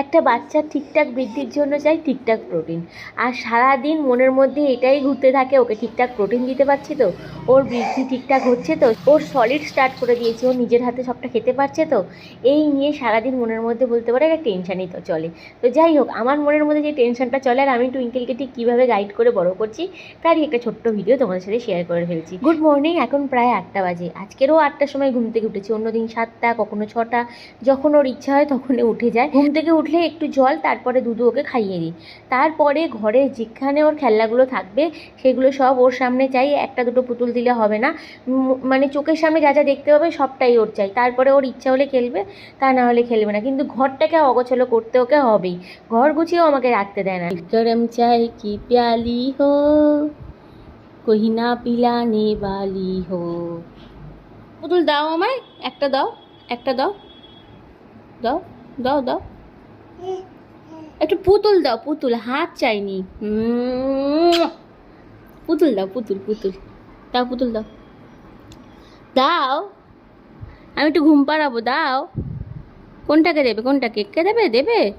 একটা বাচ্চার ঠিকঠাক বৃদ্ধির জন্য চাই ঠিকঠাক প্রোটিন আর সারাদিন মনের মধ্যে এটাই ঘুরতে থাকে, ওকে ঠিকঠাক প্রোটিন দিতে পারছি তো? ওর বৃদ্ধি ঠিকঠাক হচ্ছে তো? ওর সলিড স্টার্ট করে দিয়েছে, ও নিজের হাতে সবটা খেতে পারছে তো? এই নিয়ে সারাদিন মনের মধ্যে বলতে পারে একটা টেনশানই তো চলে। তো যাই হোক, আমার মনের মধ্যে যে টেনশনটা চলে, আর আমি টুইঙ্কেলকে ঠিক কীভাবে গাইড করে বড় করছি, তারই একটা ছোট্ট ভিডিও তোমাদের সাথে শেয়ার করে ফেলছি। গুড মর্নিং এখন প্রায় আটটা বাজে। আজকেরও আটটার সময় ঘুম থেকে উঠেছি, অন্যদিন সাতটা, কখনো ছটা। যখন ওর ইচ্ছা হয় তখন ও উঠে যায়। ঘুম থেকে উঠলে একটু জল, তারপরে দুধ ওকে খাইয়ে দিই। তারপরে ঘরে যেখানে ওর খেলনাগুলো থাকবে, সেগুলো সব ওর সামনে চাই। একটা দুটো পুতুল দিলে হবে না। মানে চোখের সামনে যা যা দেখতে পাবে সবটাই ওর চাই। তারপরে ওর ইচ্ছা হলে খেলবে, তা না হলে খেলবে না। কিন্তু ঘরটাকে অগোছালো করতে ওকে হবেই। ঘর গুছিয়েও আমাকে রাখতে দেয় না। গরম চাই, কি প্যালি হো? কহিনা পিলানে বালি হো? পুতুল, দাও আমায়। একটা দাও একটা দাও। দাও দাও দাও। একটু পুতুল দাও, পুতুল, হাত চাইনি। পুতুল দাও, পুতুল পুতুল। দাও পুতুল দাও। দাও। আমি একটু ঘুম পাড়াবো, দাও। কোনটাকে দেবে, কোনটা কেককে দেবে? দেবে?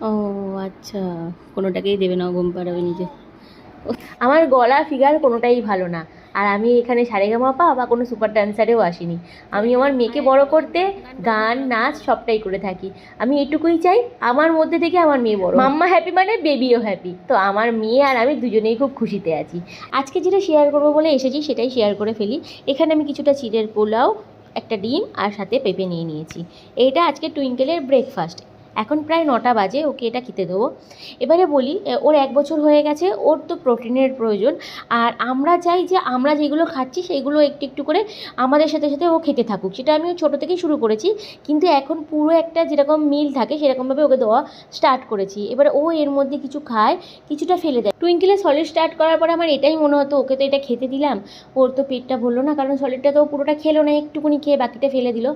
ও আচ্ছা। কোনোটাকেই দেবে না, ঘুম পাড়াবে নিজে। আমার গলা ফিগার কোনোটাই ভালো না। আর আমি এখানে সারেগামাপা বা কোনো সুপার ডান্সারেও আসিনি। আমি আমার মেয়েকে বড় করতে গান নাচ সবটাই করে থাকি। আমি এটুকুই চাই আমার মধ্যে থেকে আমার মেয়ে বড় মাম্মা হ্যাপি মানে বেবিও হ্যাপি তো আমার মেয়ে আর আমি দুজনেই খুব খুশিতে আছি। আজকে যেটা শেয়ার করব বলে এসেছি সেটাই শেয়ার করে ফেলি। এখানে আমি কিছুটা চিড়ের পোলাও একটা ডিম আর সাথে পেঁপে নিয়ে নিয়েছি। এটা আজকে টুইঙ্কেলের ব্রেকফাস্ট এখন প্রায় নটা বাজে, ওকে এটা খেতে দেবো। এবারে বলি ওর এক বছর হয়ে গেছে, ওর তো প্রোটিনের প্রয়োজন। আর আমরা চাই যে আমরা যেগুলো খাচ্ছি, সেগুলো একটু একটু করে আমাদের সাথে সাথে ও খেতে থাকুক। সেটা আমি ছোটো থেকেই শুরু করেছি, কিন্তু এখন পুরো একটা যেরকম মিল থাকে, সেরকমভাবে ওকে দেওয়া স্টার্ট করেছি। এবারে ও এর মধ্যে কিছু খায়, কিছুটা ফেলে দেয়। টুইঙ্কেলে সলিড স্টার্ট করার পর আমার এটাই মনে হতো, ওকে তো এটা খেতে দিলাম। ওর তো পেটটা ভরলো না, কারণ সলিডটা তো পুরোটা খেলো না, একটুকুনি খেয়ে বাকিটা ফেলে দিল।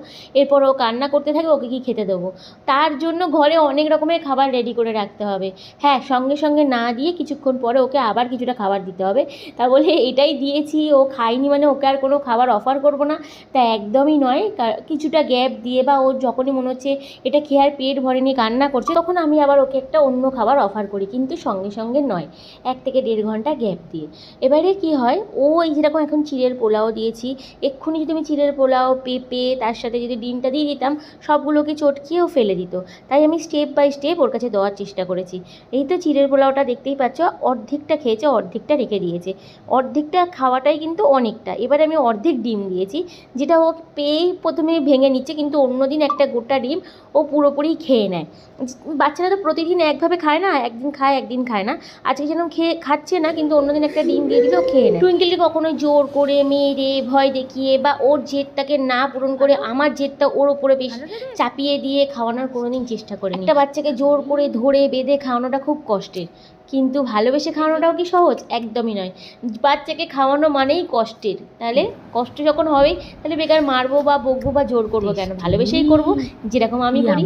এরপর ও কান্না করতে থাকে, ওকে কি খেতে দেবো। তার জন্য ঘরে অনেক রকমের খাবার রেডি করে রাখতে হবে। হ্যাঁ সঙ্গে সঙ্গে না দিয়ে কিছুক্ষণ পরে ওকে আবার কিছুটা খাবার দিতে হবে। তা বলে এটাই দিয়েছি, ও খায়নি মানে ওকে আর কোনো খাবার অফার করব না। তা একদমই নয় কিছুটা গ্যাপ দিয়ে বা ওর যখনই মনে হচ্ছে এটা খেয়ে আর পেট ভরেনি, কান্না করছে, তখন আমি আবার ওকে একটা অন্য খাবার অফার করি, কিন্তু সঙ্গে সঙ্গে নয়, এক থেকে দেড় ঘণ্টা গ্যাপ দিয়ে। এবারে কি হয়, ও এই যেরকম এখন চিড়ের পোলাও দিয়েছি, এক্ষুনি যদি আমি চিড়ের পোলাও, পেঁপে, তার সাথে যদি ডিমটা দিয়ে দিতাম, সবগুলোকে চটকিয়েও ফেলে দিত। তাই আমি স্টেপ বাই স্টেপ ওর কাছে দেওয়ার চেষ্টা করেছি। এই তো চিড়ের পোলাওটা দেখতেই পাচ্ছ অর্ধেকটা খেয়েছে অর্ধেকটা রেখে দিয়েছে। অর্ধেকটা খাওয়াটাই কিন্তু অনেকটা। এবারে আমি অর্ধেক ডিম দিয়েছি যেটা ও পেয়েই প্রথমে ভেঙে নিচ্ছে কিন্তু অন্যদিন একটা গোটা ডিম ও পুরোপুরি খেয়ে নেয়। বাচ্চারা তো প্রতিদিন একভাবে খায় না একদিন খায় একদিন খায় না। আজকে যেরকম খেয়ে খাচ্ছে না কিন্তু অন্যদিন একটা ডিম দিয়ে দিলেও খেয়ে নেয়। টুইঙ্কেলকে কখনো জোর করে মেরে ভয় দেখিয়ে বা ওর জেদটাকে না পূরণ করে আমার জেদটা ওর ওপরে বেশি চাপিয়ে দিয়ে খাওয়ানোর কোনোদিন চেষ্টা চেষ্টা করে একটা বাচ্চাকে জোর করে ধরে বেঁধে খাওয়ানোটা খুব কষ্টের। কিন্তু ভালোবেসে খাওয়ানোটাও কি সহজ? একদমই নয়। বাচ্চাকে খাওয়ানো মানেই কষ্টের। তাহলে কষ্ট যখন হবেই তাহলে বেকার মারবো বা বকবো বা জোর করব কেন? ভালোবেসেই করব যেরকম আমি করি।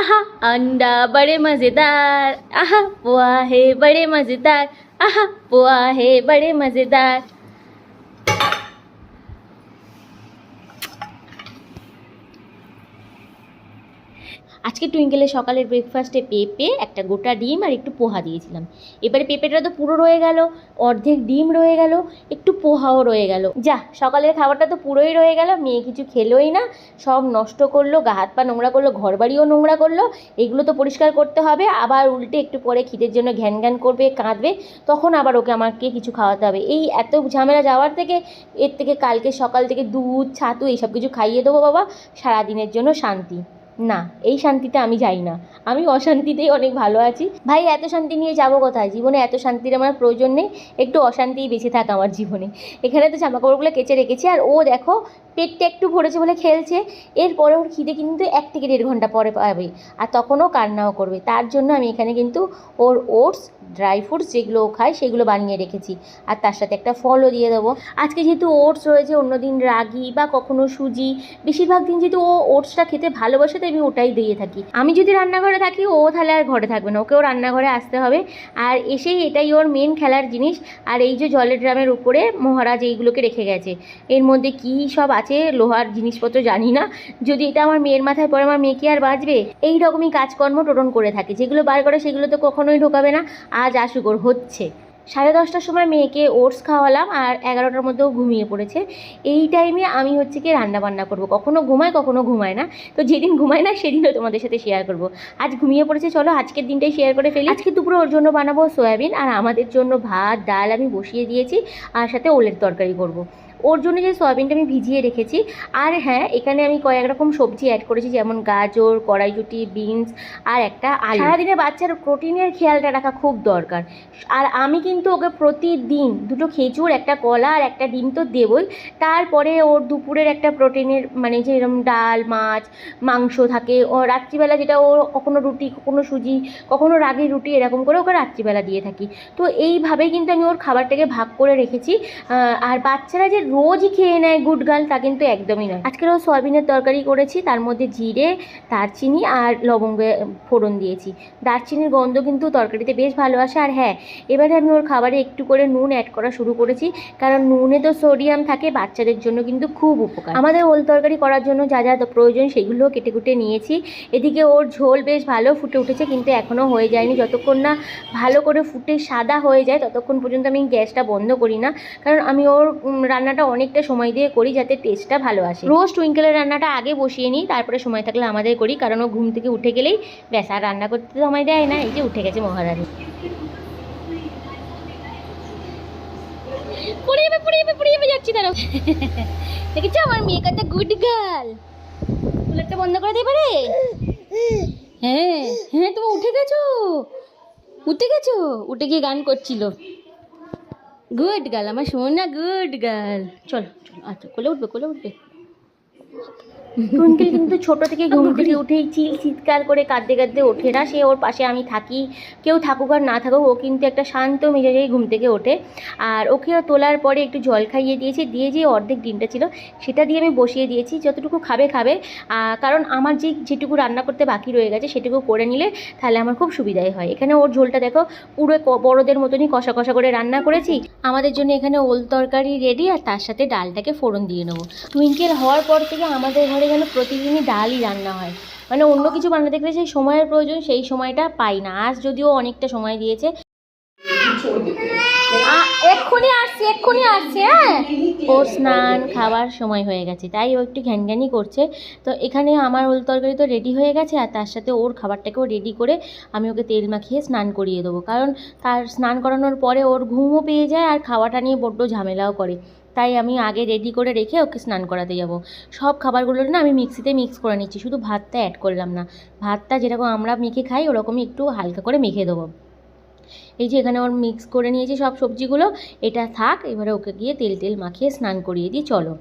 আহা আন্ডা বড়ে মজেদার। আহা পোয়া হে বড়ে মজেদার। আহা পোয়া হে বড়ে মজেদার। আজকে টুইঙ্কেলে সকালের ব্রেকফাস্টে পেঁপে, একটা গোটা ডিম আর একটু পোহা দিয়েছিলাম। এবারে পেঁপেটা তো পুরো রয়ে গেল, অর্ধেক ডিম রয়ে গেল, একটু পোহাও রয়ে গেল। যা, সকালের খাবারটা তো পুরোই রয়ে গেল, মেয়ে কিছু খেলোই না, সব নষ্ট করল, গা হাত পা নোংরা করল ঘর বাড়িও নোংরা করল, এগুলো তো পরিষ্কার করতে হবে, আবার উল্টে একটু পরে খিদের জন্য ঘ্যান ঘ্যান করবে, কাঁদবে, তখন আবার ওকে আমাকে কিছু খাওয়াতে হবে। এই এত ঝামেলা যাওয়ার থেকে, এর থেকে কালকে সকাল থেকে দুধ, ছাতু, এইসব কিছু খাইয়ে দেবো বাবা, সারাদিনের জন্য শান্তি। না, এই শান্তিতে আমি যাই না। আমি অশান্তিতেই অনেক ভালো আছি। ভাই, এত শান্তি নিয়ে যাব কোথায়? জীবনে এত শান্তির আমার প্রয়োজন নেই। একটু অশান্তিই বেঁচে থাক আমার জীবনে। এখানে তো জামাকাপড়গুলো কেচে রেখেছি। আর ও দেখো পেটটা একটু ভরেছে বলে খেলছে, এরপরে ওর খিদে কিন্তু এক থেকে দেড় ঘণ্টা পরে পাবে। আর তখনও কান্নাও করবে। তার জন্য আমি এখানে কিন্তু ওর ওটস, ড্রাই ফ্রুটস যেগুলো ও খায় সেগুলো বানিয়ে রেখেছি। আর তার সাথে একটা ফলও দিয়ে দেবো। আজকে যেহেতু ওটস রয়েছে, অন্যদিন রাগি বা কখনো সুজি, বেশিরভাগ দিন যেহেতু ও ওটসটা খেতে ভালোবাসে, তাই আমি ওটাই দিয়ে থাকি। আমি যদি রান্নাঘরে থাকি, ও তাহলে আর ঘরে থাকবে না। ওকেও রান্নাঘরে আসতে হবে। আর এসেই এটাই ওর মেন খেলার জিনিস। আর এই যে জলের ড্রামের উপরে মহারাজ এইগুলোকে রেখে গেছে। এর মধ্যে কী সব আছে, লোহার জিনিসপত্র জানি না। যদি এটা আমার মেয়ের মাথায় পড়ে, আমার মেয়ে কি আর বাঁচবে? এই রকমই কাজকর্ম টোটন করে থাকে। যেগুলো বার করে সেগুলো তো কখনোই ঢোকাবে না। আজ আসুক হচ্ছে। সাড়ে দশটার সময় মেয়েকে ওটস খাওয়ালাম আর এগারোটার মধ্যেও ঘুমিয়ে পড়েছে। এই টাইমে আমি হচ্ছে কি রান্না বান্না করব। কখনো ঘুমায় কখনো ঘুমায় না। তো যেদিন ঘুমায় না, সেদিনও তোমাদের সাথে শেয়ার করব। আজ ঘুমিয়ে পড়েছে, চলো আজকের দিনটাই শেয়ার করে ফেলি। আজকে দুপুরে ওর জন্য বানাবো সয়াবিন আর আমাদের জন্য ভাত, ডাল আমি বসিয়ে দিয়েছি আর সাথে ওলের তরকারি করব। ওর জন্য যে সয়াবিনটা আমি ভিজিয়ে রেখেছি আর হ্যাঁ এখানে আমি কয়েক রকম সবজি অ্যাড করেছি যেমন গাজর কড়াইজুটি বিনস আর একটা আলু। সারাদিনে বাচ্চার প্রোটিনের খেয়ালটা রাখা খুব দরকার। আর আমি কিন্তু ওকে প্রতিদিন দুটো খেজুর একটা কলা আর একটা ডিম তো দেবই। তারপরে ওর দুপুরের একটা প্রোটিনের মানে যেরকম ডাল মাছ মাংস থাকে ও রাত্রিবেলা যেটা ও কখনো রুটি কখনো সুজি কখনো রাগি রুটি এরকম করে ওকে রাত্রিবেলা দিয়ে থাকি। তো এইভাবেই কিন্তু আমি ওর খাবারটাকে ভাগ করে রেখেছি। আর বাচ্চারা যে রোজই খেয়ে নেয় গুড গার্ল তা কিন্তু একদমই নয়। আজকের ও সয়াবিনের তরকারি করেছি তার মধ্যে জিরে দারচিনি আর লবঙ্গে ফোড়ন দিয়েছি। দারচিনির গন্ধ কিন্তু তরকারিতে বেশ ভালো আসে আর হ্যাঁ এবারে আমি ওর খাবারে একটু করে নুন অ্যাড করা শুরু করেছি কারণ নুনে তো সোডিয়াম থাকে বাচ্চাদের জন্য কিন্তু খুব উপকার। আমাদের ওল তরকারি করার জন্য যা যা প্রয়োজন সেগুলো কেটে কুটে নিয়েছি। এদিকে ওর ঝোল বেশ ভালো ফুটে উঠেছে কিন্তু এখনও হয়ে যায়নি। যতক্ষণ না ভালো করে ফুটে সাদা হয়ে যায় ততক্ষণ পর্যন্ত আমি গ্যাসটা বন্ধ করি না। কারণ আমি ওর উম, রান্নাটা অনেকটা সময় দিয়ে করি যাতে টেস্টটা ভালো আসে। রোজ টুইঙ্কেলের রান্নাটা আগে বসিয়ে নিই, তারপরে সময় থাকলে আমাদের করি, কারণ ও ঘুম থেকে উঠে গেলেই ব্যাস, আর রান্না করতে সময় দেয় না, এই যে উঠে গেছে মহারানী। যাবে যাচ্ছি দেখেছ আমার মেয়ে বন্ধ করে হ্যাঁ হ্যাঁ উঠে গেছো? উঠে গেছো? উঠে গিয়ে গান করছিল। গুড গার্ল আমার সোনা গুড গার্ল চলো চলো আচ্ছা কোলে উঠবে কোলে উঠবে। টুইঙ্কেল কিন্তু ছোট থেকে ঘুম থেকে উঠেই চিল চিৎকার করে কাঁদতে কাঁদতে ওঠে না। সে ওর পাশে আমি থাকি। কেউ থাকুক আর না থাকুক ও কিন্তু একটা শান্ত মেজাজেই ঘুম থেকে ওঠে। আর ওকে তোলার পরে একটু জল খাইয়ে দিয়েছি। দিয়ে যে অর্ধেক ডিমটা ছিল সেটা দিয়ে আমি বসিয়ে দিয়েছি। যতটুকু খাবে খাবে। কারণ আমার যে যেটুকু রান্না করতে বাকি রয়ে গেছে সেটুকু করে নিলে তাহলে আমার খুব সুবিধাই হয়। এখানে ওর ঝোলটা দেখো পুরো বড়দের মতনই কষা কষা করে রান্না করেছি। আমাদের জন্য এখানে ওল তরকারি রেডি আর তার সাথে ডালটাকে ফোড়ন দিয়ে নেব। টুইঙ্কেল হওয়ার পর থেকে আমাদের ঘরে যেন প্রতিদিনই ডালই রান্না হয়। মানে অন্য কিছু বানাতে গেলে সেই সময়ের প্রয়োজন, সেই সময়টা পাই না। আজ যদিও অনেকটা সময় দিয়েছে। এক্ষুনি আসছি এক্ষুনি আসছি হ্যাঁ? ওর স্নান, খাবার সময় হয়ে গেছে। তাই ও একটু ঘ্যানঘ্যানি করছে। তো এখানে আমার ওল তরকারি তো রেডি হয়ে গেছে, আর তার সাথে ওর খাবারটাকেও রেডি করে আমি ওকে তেল মাখিয়ে স্নান করিয়ে দেবো। কারণ তার স্নান করানোর পরে ওর ঘুমও পেয়ে যায়, আর খাওয়াটা নিয়ে বড্ড ঝামেলাও করে। তাই আমি আগে রেডি করে রেখে ওকে স্নান করাতে যাব। সব খাবারগুলো না আমি মিক্সিতে মিক্স করে নিচ্ছি, শুধু ভাতটা অ্যাড করলাম না। ভাতটা যেরকম আমরা মেখে খাই, ওরকমই একটু হালকা করে মেখে দেবো। এই যে এখানে ওর মিক্স করে নিয়েছি সব সবজিগুলো, এটা থাক, এবারে ওকে গিয়ে তেল তেল মাখিয়ে স্নান করিয়ে দিই, চলো।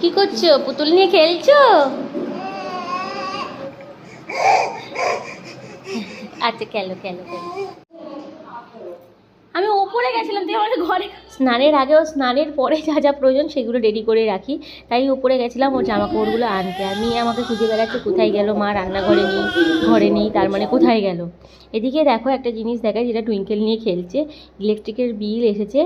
কি করছ? পুতুল নিয়ে খেলছো? আচ্ছা খেলো খেলো খেলো। আমি ওপরে গেছিলাম, তুই আমার ঘরে স্নানের আগেও স্নানের পরে যা যা প্রয়োজন সেগুলো রেডি করে রাখি। তাই উপরে গেছিলাম, ওর জামা কাপড়গুলো আনতে। আর মেয়ে আমাকে খুঁজে বেড়াচ্ছে, কোথায় গেল? মা রান্নাঘরে নেই, ঘরে নেই, তার মানে কোথায় গেল? এদিকে দেখো একটা জিনিস দেখায়, যেটা টুইঙ্কেল নিয়ে খেলছে। ইলেকট্রিকের বিল এসেছে।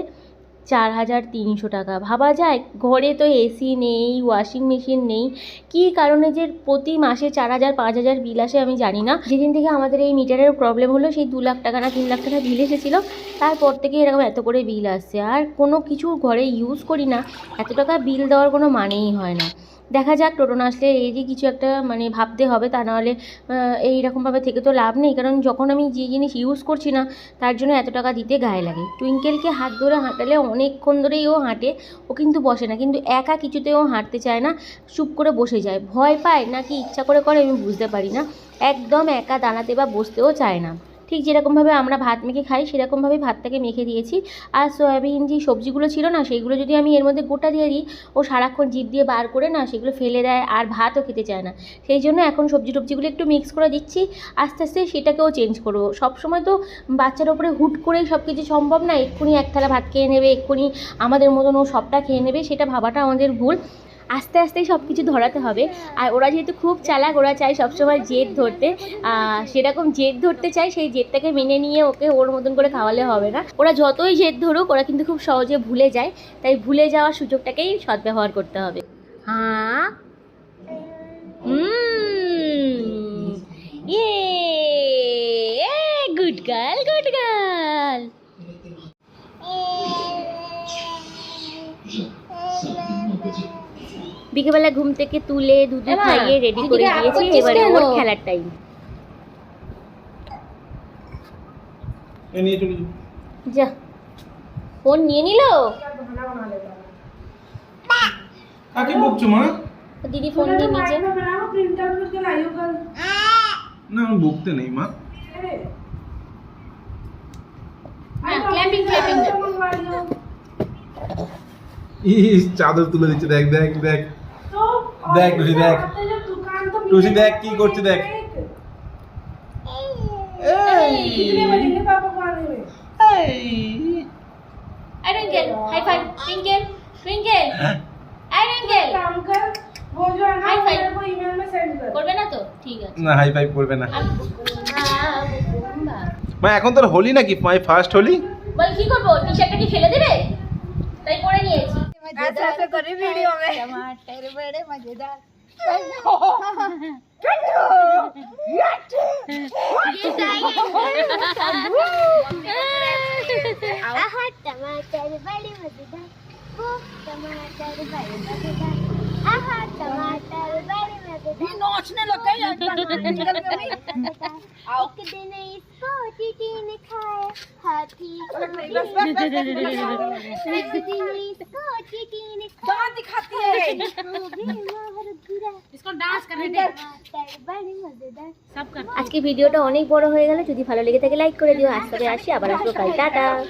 চার হাজার তিনশো টাকা। ভাবা যায়, ঘরে তো এসি নেই ওয়াশিং মেশিন নেই। কী কারণে যে প্রতি মাসে চার হাজার, পাঁচ হাজার বিল আসে আমি জানি না। যেদিন থেকে আমাদের এই মিটারের প্রবলেম হলো, সেই দু লাখ টাকা না তিন লাখ টাকা বিল এসেছিল। তারপর থেকে এরকম এত করে বিল আসছে। আর কোনো কিছু ঘরে ইউজ করি না, এত টাকা বিল দেওয়ার কোনো মানেই হয় না। দেখা যাক, টোটো না আসলে এরই কিছু একটা মানে ভাবতে হবে, তা নাহলে এই রকমভাবে থেকে তো লাভ নেই। কারণ যখন আমি যে জিনিস ইউজ করছি না, তার জন্য এত টাকা দিতে গায়ে লাগে। টুইঙ্কেলকে হাত ধরে হাঁটালে অনেকক্ষণ ধরেই ও হাঁটে, ও কিন্তু বসে না। কিন্তু একা কিছুতেও হাঁটতে চায় না, চুপ করে বসে যায়। ভয় পায় নাকি ইচ্ছা করে করে আমি বুঝতে পারি না। একদম একা দাঁড়াতে বা বসতেও চায় না। ঠিক যেরকমভাবে আমরা ভাত মেখে খাই, সেরকমভাবেই ভাতটাকে মেখে দিয়েছি। আর সয়াবিন যে সবজিগুলো ছিল না সেইগুলো যদি আমি এর মধ্যে গোটা দিয়ে দিই, ও সারাক্ষণ জিভ দিয়ে বার করে না, সেগুলো ফেলে দেয় আর ভাতও খেতে চায় না। সেই জন্য এখন সবজি টবজিগুলো একটু মিক্স করে দিচ্ছি, আস্তে আস্তে সেটাকেও চেঞ্জ করব। সবসময় তো বাচ্চার ওপরে হুট করেই সব কিছু সম্ভব না, এক্ষুনি এক থালা ভাত খেয়ে নেবে, এক্ষুনি আমাদের মতন ও সবটা খেয়ে নেবে, সেটা ভাবাটা আমাদের ভুল। আস্তে আস্তেই সব কিছু ধরাতে হবে। আর ওরা যেহেতু খুব চালাক, ওরা চায় সবসময় জেদ ধরতে। সেরকম জেদ ধরতে চায়, সেই জেদটাকে মেনে নিয়ে ওকে ওর মতন করে খাওয়ালে হবে না। ওরা যতই জেদ ধরুক, ওরা কিন্তু খুব সহজে ভুলে যায়। তাই ভুলে যাওয়ার সুযোগটাকেই সদ্ব্যবহার করতে হবে। হ্যাঁ? হুম? বিকেলবেলা ঘুম থেকে তুলে দুধ খাইয়ে রেডি করে দিয়েছি এবারে ওর খেলার টাইম। যা। ফোন নিয়ে নিল? কাকে বকছো মা? দিদি ফোন নিয়ে নিচে না আমি বকতে নেই মা। ক্ল্যাপিং ক্ল্যাপিং ইস চাদর তুলে দিচ্ছে। দেখ দেখ দেখ। দেখ টুসি দেখ। টুসি দেখ কি করছে দেখ। হ্যাঁ? না হাই করবে না এখন তোর হোলি নাকি? My first Holi? কি করব? টি শার্টটা কি ফেলে দেবে? ऐसा ऐसा करे वीडियो में टमाटर बड़े मज़ेदार टमाटर बड़े मज़ेदार टमाटर बड़े मज़ेदार आहा टमाटर बड़े मज़ेदार नाचने लग गई एक दिन इसको चीटी ने खाया हाथी एक दिन আজকে ভিডিওটা অনেক বড় হয়ে গেল। যদি ভালো লেগে থাকে লাইক করে দিও। আজ তবে আসি আবার আসব। কাল টাটা।